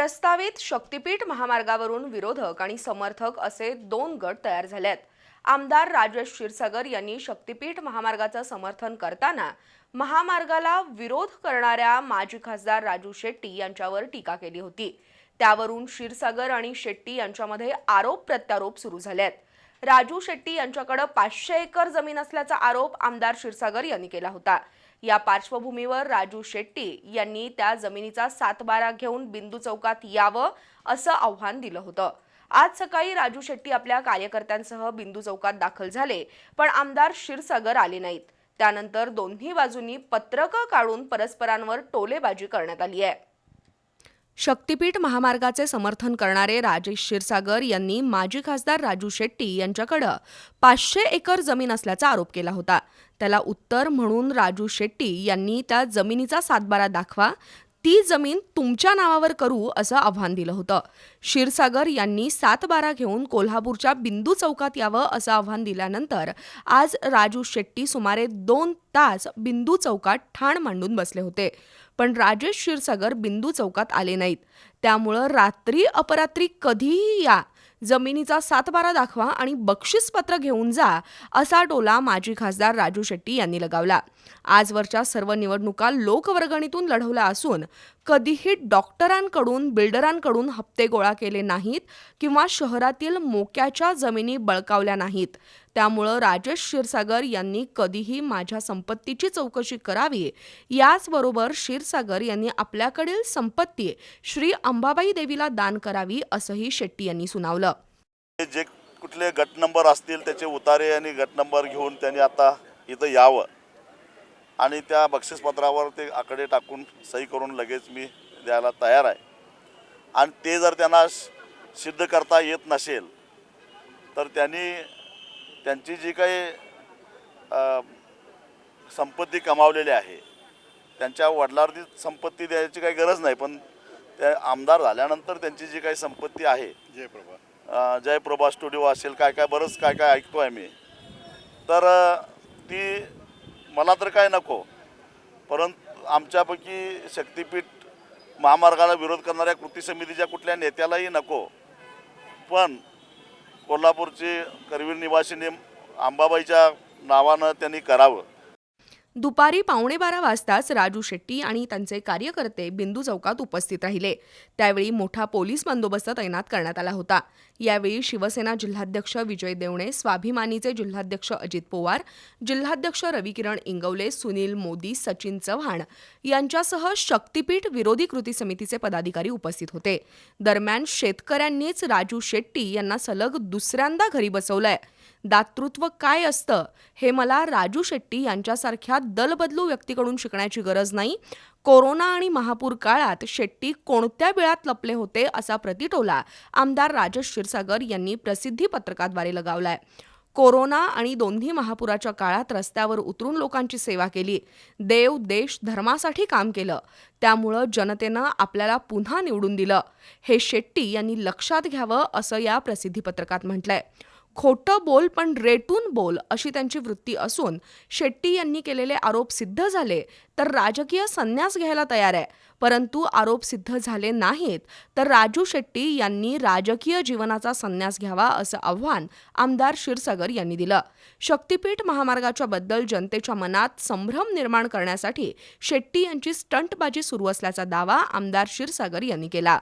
प्रस्तावित शक्तीपीठ महामार्गावरून विरोधक आणि समर्थक असे दोन गट तयार झाले आहेत आमदार राजेश क्षीरसागर यांनी शक्तीपीठ महामार्गाचं समर्थन करताना महामार्गाला विरोध करणाऱ्या माजी खासदार राजू शेट्टी यांच्यावर टीका केली होती. त्यावरून क्षीरसागर आणि शेट्टी यांच्यामध्ये आरोप प्रत्यारोप सुरू झाले आहेत राजू शेट्टी यांच्याकडे पाचशे एकर जमीन असल्याचा आरोप आमदार क्षीरसागर यांनी केला होता. या पार्श्वभूमीवर राजू शेट्टी यांनी त्या जमिनीचा सातबारा घेऊन बिंदू चौकात यावं असं आव्हान दिलं होतं. आज सकाळी राजू शेट्टी आपल्या कार्यकर्त्यांसह बिंदू चौकात दाखल झाले पण आमदार क्षीरसागर आले नाहीत. त्यानंतर दोन्ही बाजूंनी पत्रकं काढून परस्परांवर टोलेबाजी करण्यात आली आहे. शक्तीपीठ महामार्गाचे समर्थन करणारे राजेश क्षीरसागर यांनी माजी खासदार राजू शेट्टी यांच्याकडं पाचशे एकर जमीन असल्याचा आरोप केला होता. त्याला उत्तर म्हणून राजू शेट्टी यांनी त्या जमिनीचा सातबारा दाखवा ती जमीन तुमच्या नावावर करू असं आव्हान दिलं होतं. क्षीरसागर यांनी सातबारा घेऊन कोल्हापूरच्या बिंदू चौकात यावं असं आव्हान दिल्यानंतर आज राजू शेट्टी सुमारे दोन तास बिंदू चौकात ठाण मांडून बसले होते. पण राजेश क्षीरसागर बिंदू चौकात आले नाहीत. त्यामुळं रात्री अपरात्री कधीही या जमिनीचा सातबारा दाखवा आणि बक्षीसपत्र घेऊन जा असा टोला माजी खासदार राजू शेट्टी यांनी लगावला. आजवरच्या सर्व निवडणुका लोकवर्गणीतून लढवल्या असून कधीही डॉक्टरांकडून बिल्डरांकडून हप्ते गोळा केले नाहीत किंवा शहरातील मोक्याच्या जमिनी बळकावल्या नाहीत. त्यामुळं राजेश क्षीरसागर यांनी कधीही माझ्या संपत्तीची चौकशी करावी. याचबरोबर क्षीरसागर यांनी आपल्याकडील संपत्ती श्री अंबाबाई देवीला दान करावी असंही शेट्टी यांनी सुनावलं. जे कुठले गट नंबर असतील त्याचे उतारे आणि गट नंबर घेऊन त्यांनी आता इथं यावं. आणि त्या बक्षीसपत्रावर ते आकडे टाकून सही करून लगेच मी द्यायला तयार आहे. आणि ते जर त्यांना सिद्ध करता येत नसेल तर त्यांनी त्यांची जी काही संपत्ती कमावलेली आहे त्यांच्या वडिलांवरती संपत्ती द्यायची काही गरज नाही पण त्या आमदार झाल्यानंतर त्यांची जी काही संपत्ती आहे जयप्रभा. जयप्रभा स्टुडिओ असेल काय काय बरंच काय काय ऐकतो आहे मी तर ती मला तर काय नको परंतु आमच्यापैकी शक्तीपीठ महामार्गाला विरोध करणाऱ्या कृती समितीच्या कुठल्या नेत्यालाही नको. पण कोल्हापूरची करवीर निवासिनी अंबाबाईच्या नावानं त्यांनी करावं. दुपारी पावणे बारा वाजताच राजू शेट्टी आणि त्यांचे कार्यकर्ते बिंदू चौकात उपस्थित राहिले. त्यावेळी मोठा पोलीस बंदोबस्त तैनात करण्यात आला होता. यावेळी शिवसेना जिल्हाध्यक्ष विजय देवणे स्वाभिमानीचे जिल्हाध्यक्ष अजित पवार जिल्हाध्यक्ष रविकिरण इंगवले सुनील मोदी सचिन चव्हाण यांच्यासह शक्तीपीठ विरोधी कृती समितीचे पदाधिकारी उपस्थित होते. दरम्यान शेतकऱ्यांनीच राजू शेट्टी यांना सलग दुसऱ्यांदा घरी बसवलंय. दातृत्व काय असतं हे मला राजू शेट्टी यांच्यासारख्या दलबदलू व्यक्तीकडून शिकण्याची गरज नाही. कोरोना आणि महापूर काळात शेट्टी कोणत्या बिळात लपले होते असा प्रतिटोला आमदार राजेश क्षीरसागर यांनी प्रसिद्धी पत्रकाद्वारे लगावलाय. कोरोना आणि दोन्ही महापुराच्या काळात रस्त्यावर उतरून लोकांची सेवा केली. देव देश धर्मासाठी काम केलं. त्यामुळं जनतेनं आपल्याला पुन्हा निवडून दिलं. हे शेट्टी यांनी लक्षात घ्यावं असं या प्रसिद्धीपत्रकात म्हटलंय. खोटं बोल पण रेटून बोल अशी त्यांची वृत्ती असून शेट्टी यांनी केलेले आरोप सिद्ध झाले तर राजकीय संन्यास घ्यायला तयार आहे. परंतु आरोप सिद्ध झाले नाहीत तर राजू शेट्टी यांनी राजकीय जीवनाचा संन्यास घ्यावा असं आव्हान आमदार क्षीरसागर यांनी दिलं. शक्तीपीठ महामार्गाच्या बद्दल जनतेच्या मनात संभ्रम निर्माण करण्यासाठी शेट्टी यांची स्टंटबाजी सुरू असल्याचा दावा आमदार क्षीरसागर यांनी केला.